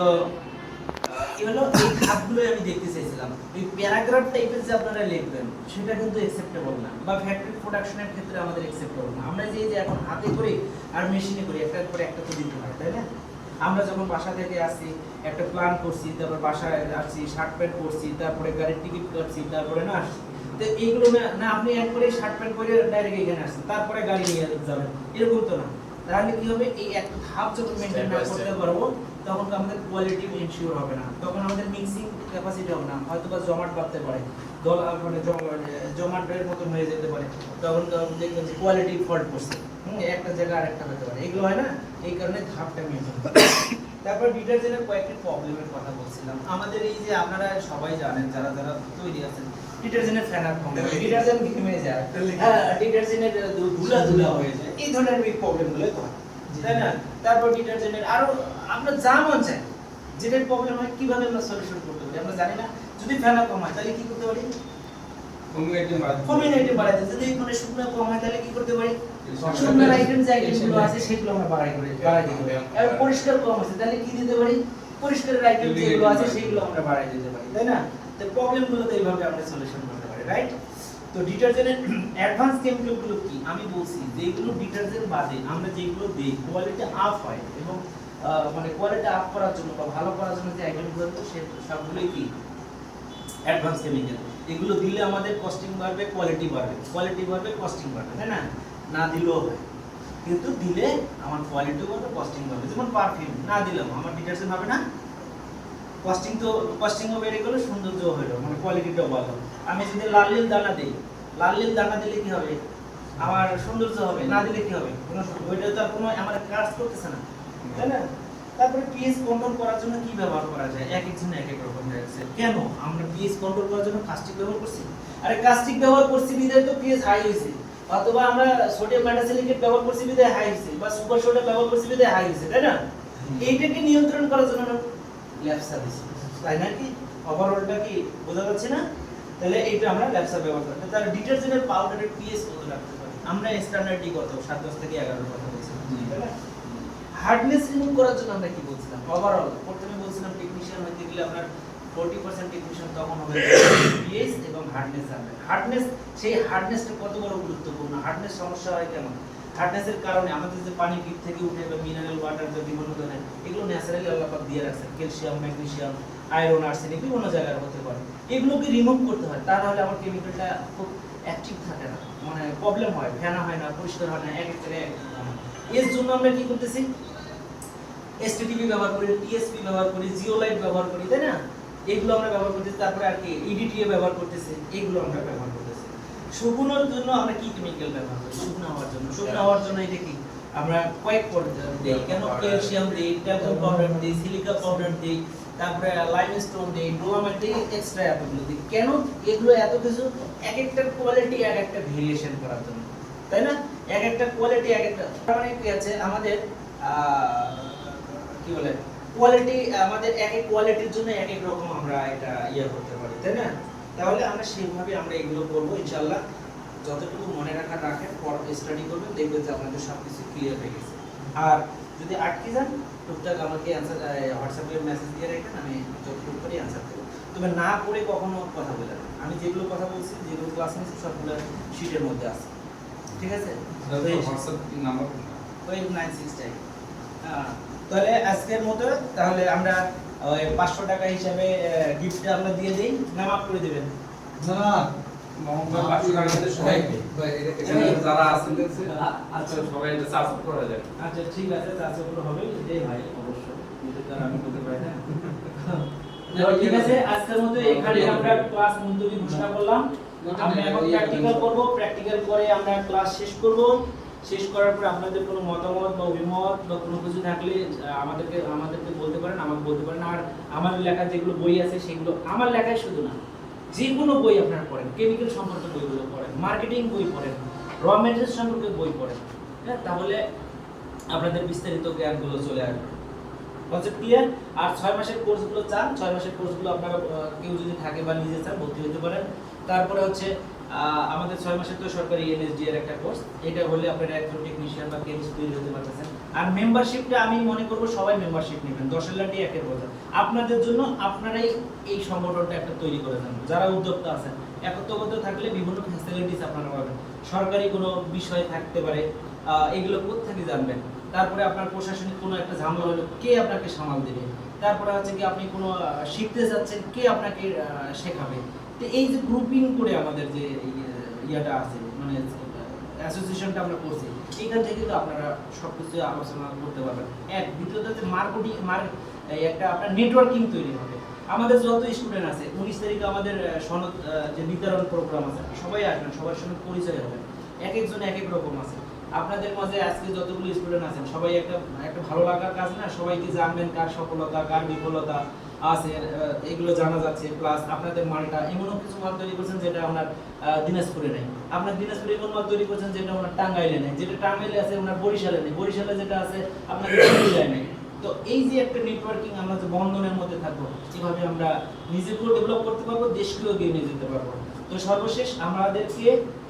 তো হলো এই খাতগুলোই আমি দেখতে চাইছিলাম। এই প্যারাগ্রাফ টাইপের যে আপনারা লিখবেন সেটা কিন্তু অ্যাকসেপ্টেবল না বা ফ্যাক্টরি প্রোডাকশনের ক্ষেত্রে আমাদের অ্যাকসেপ্টেবল না। আমরা যে যে এখন হাতে করি আর মেশিনে করি একটা করে একটা তো দিতে হয় তাই না? আমরা যখন বাসা থেকে আসি একটা প্ল্যান করছি তারপর বাসায় আসছি শার্ট প্যান্ট করছি তারপরে গাড়ির টিকিট কাটছি তারপরে না আসছি। তো এইগুলো না না আপনি একবারে শার্ট প্যান্ট পরে ডাইরেক্ট এখানে আসছেন তারপরে গাড়ি নিয়ে যাবেন। এরকম তো না। তাহলে কি হবে? এই একটা ধাপ যখন মেনটেন না করতে পারব তখন আমাদের কোয়ালিটি এনশিওর হবে না। তখন আমাদের মিক্সিং ক্যাপাসিটি হবে না। হয়তো বা জমাট বাড়তে পারে। দল মানে জমাটের মতন হয়ে যেতে পারে। তখন দেখবেন যে কোয়ালিটি ফল্ট করছে। হুম, একটা জায়গা আরেকটা হতে পারে। এগুলো হয় না? এই কারণে ধাপটা মেনটেন তারপর ডিটারজেন্টের কয়েকটি প্রবলেমের কথা বলছিলাম। আমাদের এই যে আপনারা সবাই জানেন যারা যারা তৈরি আছেন ডিটারজেন্টের ফ্যানার কম ডিটারজেন্ট ঘেমে যায়। হ্যাঁ ডিটারজেন্টের ধুলা ধুলা হয়ে যায়। এই ধরনের প্রবলেমগুলো হয়। তাই না? তারপর ডিটারজেন্টের আরও আপনার যা মন চায় যেটার প্রবলেম হয় কীভাবে আমরা সলিউশন করতে পারি? আমরা জানি না যদি ফেনা কম হয় তাহলে কি করতে পারি? কমিউন আইটেম বাড়াই দিই যদি মানে শুকনো কম হয় তাহলে কি করতে পারি? শুকনো আইটেম যে আইটেমগুলো আছে সেগুলো আমরা বাড়াই করে বাড়াই দিতে পারি। আর পরিষ্কার কম আছে তাহলে কি দিতে পারি? পরিষ্কারের আইটেম যেগুলো আছে সেগুলো আমরা বাড়াই দিতে পারি তাই না? তো প্রবলেমগুলো তো এইভাবে আমরা সলিউশন করতে পারি রাইট তো ডিটারজেন্টের অ্যাডভান্স কেমিক্যালগুলো কি? আমি বলছি যেগুলো ডিটারজেন্ট বাদে আমরা যেগুলো দিই কোয়ালিটি আপ হয় এবং মানে কোয়ালিটি আপ করার জন্য বা ভালো করার জন্য যে আইটেমগুলো সে সবগুলোই কি? অ্যাডভান্স কেমিক্যাল এগুলো দিলে আমাদের কস্টিং বাড়বে কোয়ালিটি বাড়বে। কোয়ালিটি বাড়বে কস্টিং বাড়বে, তাই না? না দিলেও হয়। কিন্তু দিলে আমার কোয়ালিটিও বাড়বে কস্টিং বাড়বে। যেমন পারফিউম না দিলাম, আমার ডিটারজেন্ট হবে না? কস্টিং তো কস্টিংও বেড়ে গেলো সৌন্দর্য হলো মানে কোয়ালিটিটাও ভালো। আমি যদি লাল নীল দানা দিই, লাল নীল দানা দিলে কি হবে? আমার সৌন্দর্য হবে, না দিলে কি হবে? কোনো ওইটা তো আর কোনো, আমার কাজ করতেছে না। তাই না? তারপরে পিএইচ কন্ট্রোল করার জন্য কি ব্যবহার করা যায়? এক একজন এক এক রকম রাখছে কেন? আমরা পিএইচ কন্ট্রোল করার জন্য কাস্টিক ব্যবহার করছি? আরে কাস্টিক ব্যবহার করছি বিধায় তো পিএইচ হাই হয়েছে। অথবা আমরা সোডিয়াম মেটাসিলিকেট ব্যবহার করছি বিধায় হাই হয়েছে বা সুপার ব্যবহার করছি বিধায় হাই হয়েছে তাই না? এইটাকে নিয়ন্ত্রণ করার জন্য আমরা ল্যাপসা দিছি তাই না কি? ওভারঅলটা কি বোঝা যাচ্ছে না? তাহলে এইটা আমরা ল্যাপসা ব্যবহার করতে তার ডিটারজেন্টের পাউডারের পিএইচ কত রাখতে পারি? আমরা স্ট্যান্ডার্ড ডি কত? সাত দশ থেকে এগারোর কথা বলছি। তাই না? হার্ডনেস রিমুভ করার জন্য আমরা কি বলছিলাম? ওভারঅল প্রথমে বলছিলাম টেকনিশিয়ান হইতে গেলে আপনার ফোর্টি পার্সেন্ট টেকনিশিয়ান তখন হবে পিএইচ এবং হার্ডনেস জানবেন। হার্ডনেস সেই হার্ডনেসটা কত বড় গুরুত্বপূর্ণ? হার্ডনেস সমস্যা হয় কেন হার্ডনেসের কারণে আমাদের যে পানি ডিপ থেকে উঠে বা মিনারেল ওয়াটার যে বিভিন্ন ধরনের, এগুলো ন্যাচারালি আল্লাহ পাক দিয়ে রাখছেন। ক্যালসিয়াম ম্যাগনেসিয়াম আয়রন আর্সেনিক বিভিন্ন জায়গার হতে পারে। এগুলোকে রিমুভ করতে হয়। তা নাহলে আমার কেমিক্যালটা খুব অ্যাক্টিভ থাকে না। মানে প্রবলেম হয়, ফেনা হয় না, পরিষ্কার হয় না, এক এক জায়গায় এক। এর জন্য আমরা কি করতেছি? এসটিটিভি ব্যবহার করি টিএসপি ব্যবহার করি জিওলাইট ব্যবহার করি তাই না? এগুলো আমরা ব্যবহার করতেছি তারপরে আর কি ইডিটিএ ব্যবহার করতেছি এগুলো আমরা ব্যবহার করতেছি। শুকনোর জন্য আমরা কি কেমিক্যাল ব্যবহার করি? শুকনো হওয়ার জন্য। শুকনো হওয়ার জন্য এটা কি? আমরা কয়েক পর্যায়ে দিই। কেন ক্যালসিয়াম দিই। ট্যালকম পাউডার দিই সিলিকা পাউডার দিই তারপরে লাইমস্টোন দিই ডোলামাইট দিই এক্সট্রা এতগুলো দিই। কেন এগুলো এত কিছু? এক একটা কোয়ালিটি এক একটা ভেরিয়েশন করার জন্য। তাই না? এক একটা কোয়ালিটি এক একটা মানে কি আছে? আমাদের কি বলে? কোয়ালিটি আমাদের এক এক কোয়ালিটির জন্য এক এক রকম আমরা এটা ইয়ে করতে পারি, তাই না? তাহলে আমরা সেইভাবে আমরা এগুলো করব ইনশাল্লাহ যতটুকু মনে রাখার রাখেন, পর স্টাডি করবেন, দেখবেন যে আপনাদের সব কিছু ক্লিয়ার হয়ে গেছে। আর যদি আটকে যান, টুকটাক আমাকে অ্যান্সার হোয়াটসঅ্যাপে মেসেজ দিয়ে রাখেন আমি যতটুকু করি অ্যান্সার দেবো। তবে না করে কখনো কথা বলে আমি যেগুলো কথা বলছি, যেগুলো ক্লাস নিয়েছি, সবগুলো শিটের মধ্যে আছে। ঠিক আছে? টাইম তাহলে আজকের মতো তাহলে আমরা ওই পাঁচশো টাকা হিসাবে গিফটটা আমরা দিয়ে দিই না মাফ করে দেবেন? যারা আছেন আচ্ছা সবাই সাপোর্ট করা যায় আচ্ছা ঠিক আছে হবে। যে ভাই অবশ্যই। দ্বারা আমি করতে পারি না। ঠিক আছে আজকের মতো এখানে আমরা ক্লাস মুলতবি ঘোষণা করলাম। আমরা এখন প্র্যাকটিক্যাল করব প্র্যাকটিক্যাল করে আমরা ক্লাস শেষ করব। শেষ করার পরে আপনাদের কোনো মতামত বা অভিমত বা কোনো কিছু থাকলে আমাদেরকে আমাদেরকে বলতে পারেন আমাকে বলতে পারেন। আর আমার লেখা যেগুলো বই আছে সেগুলো আমার লেখাই শুধু না যে কোনো বই আপনারা পড়েন কেমিক্যাল সম্পর্কে বইগুলো পড়েন মার্কেটিং বই পড়েন র মেটেরিয়াল সম্পর্কে বই পড়েন হ্যাঁ? তাহলে আপনাদের বিস্তারিত জ্ঞানগুলো চলে আসবে। কনসেপ্ট ক্লিয়ার আর ছয় মাসের কোর্সগুলো চান ছয় মাসের কোর্সগুলো আপনারা কেউ যদি থাকে বা নিজে চান ভর্তি হতে পারেন। তারপরে হচ্ছে আমাদের ছয় মাসের তো সরকারি এনএসডি এর একটা কোর্স এটা হলে আপনারা একজন টেকনিশিয়ান বা কেমিস্ট তৈরি হতে পারতেছেন। আর মেম্বারশিপটা আমি মনে করব সবাই মেম্বারশিপ নেবেন দশের লাঠি একের বোঝা আপনাদের জন্য আপনারাই এই সংগঠনটা একটা তৈরি করে দেন যারা উদ্যোক্তা আছেন। একত্রবদ্ধ থাকলে বিভিন্ন ফ্যাসিলিটিস আপনারা পাবেন। সরকারি কোনো বিষয় থাকতে পারে এগুলো কোথেকে জানবেন? তারপরে আপনার প্রশাসনিক কোনো একটা ঝামেলা হলো কে আপনাকে সামাল দেবে? তারপরে হচ্ছে কি আপনি কোনো শিখতে যাচ্ছেন, কে আপনাকে শেখাবে? এই যে গ্রুপিং করে আমাদের যে ইয়ে- ইয়েটা আছে মানে অ্যাসোসিয়েশনটা আমরা করছি, এখান থেকে আপনারা সব কিছু আলোচনা করতে পারবেন। এক, দ্বিতীয়ত মার্কেটিং মার একটা আপনার নেটওয়ার্কিং তৈরি হবে। আমাদের যত স্টুডেন্ট আছে, উনিশ তারিখে আমাদের সনদ যে প্রোগ্রাম আছে, সবাই আসবেন, সবার সঙ্গে পরিচয় হবে। এক একজন এক এক রকম আছে। আপনাদের মাঝে আজকে যতগুলো স্টুডেন্ট আছেন, সবাই একটা একটা ভালো লাগার কাজ না, সবাইকে জানবেন কার সফলতা, কার বিফলতা। আছে এগুলো জানা যাচ্ছে প্লাস আপনাদের মালটা এমনও কিছু মাল তৈরি করছেন যেটা দিনাজপুরে নেই। আপনার দিনাজপুরে এমন মাল তৈরি করছেন যেটা টাঙ্গাইলে নেই, যেটা টাঙ্গাইলে আছে বরিশালে নেই। বরিশালে যেটা আছে নেই। তো এই যে একটা নেটওয়ার্কিং আমরা যে বন্ধনের মধ্যে থাকব এভাবে আমরা নিজেকেও ডেভেলপ করতে পারব, দেশকেও এগিয়ে নিয়ে যেতে পারব। তো সর্বশেষ আমাদেরকে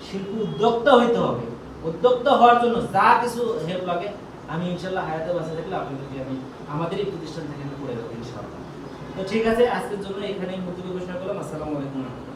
শিল্পী উদ্যোক্তা হইতে হবে। উদ্যোক্তা হওয়ার জন্য যা কিছু হেল্প লাগে, আমি ইনশাল্লাহ হায়াতে বাসা থাকলে আপনাদেরকে আমি আমাদের এই প্রতিষ্ঠান থেকে আমি করে দেবো ইনশাল্লাহ। তো ঠিক আছে আজকের জন্য এখানেই মুক্তি ঘোষণা করলাম আসসালামু আলাইকুম।